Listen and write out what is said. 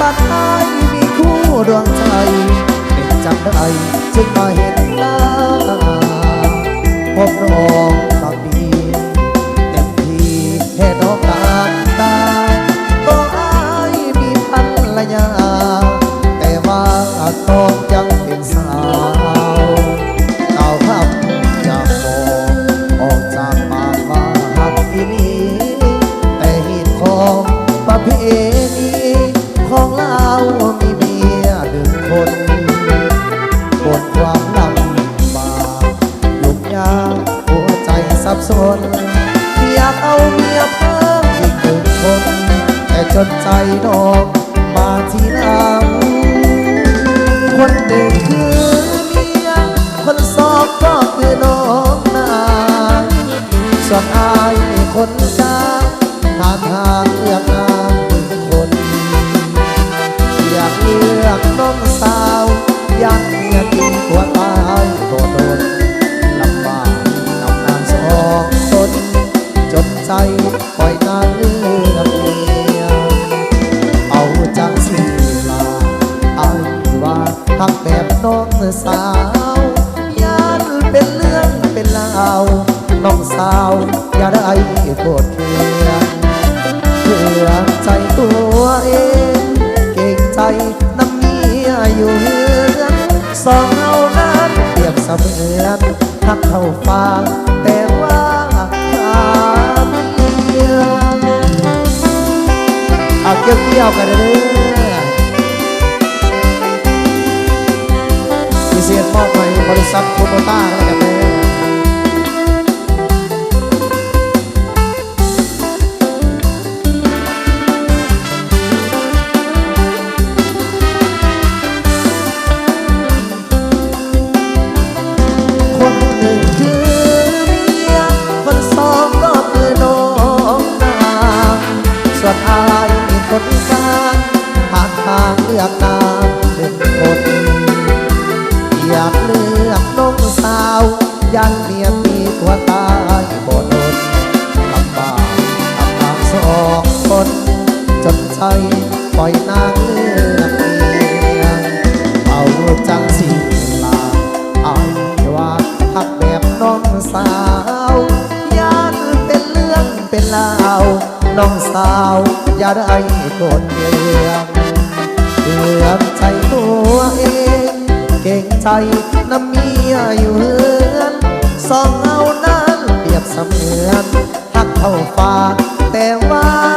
บัดอายมีคู่ดวงใจ เป็นจังไดจึงมาเห็นหน้าพบน้องบักดีเต็มที่ให้น้องตาตาก็อายมีพันละยาแต่ว่าต้องยัง มีเมียหนึ่งคนบนความลำบากยุ่งยากหัวใจสับสนอยากเอาเมียเพิ่มอีกหนึ่งคน แต่จนใจน้องมาทีหลังคนหนึ่งคือเมีย คนสองก็คือน้องนางส่วนอายคนกลางทางทางเลือกนา อยากเลือกน้องสาวอยากเมียกินกว่าตายโดดโดนลำบากกับนางสองตนจนใจปล่อยนางเลือกเมียเอาจังสิลาอายว่าทักแบบน้องสาวยันเป็นเรื่องเป็นราวน้องสาวอย่าได้โกรธเคือ สองเฮานั้นเปรียบเสมือนทักเท่าฟ้าแต่ว่าหาเมียเอาเกี่ยวเกี่ยวกันเด้อพิเศษมอบให้บริษัทโคโมต้า น้องสาว อย่าได้โกรธเดืองเคืองใจตัวเอง เก่งใจน้ำเมียอยู่เฮือนสองเอานั้นเปรียบเสมือนหักเท่าฟ้าแต่ว่า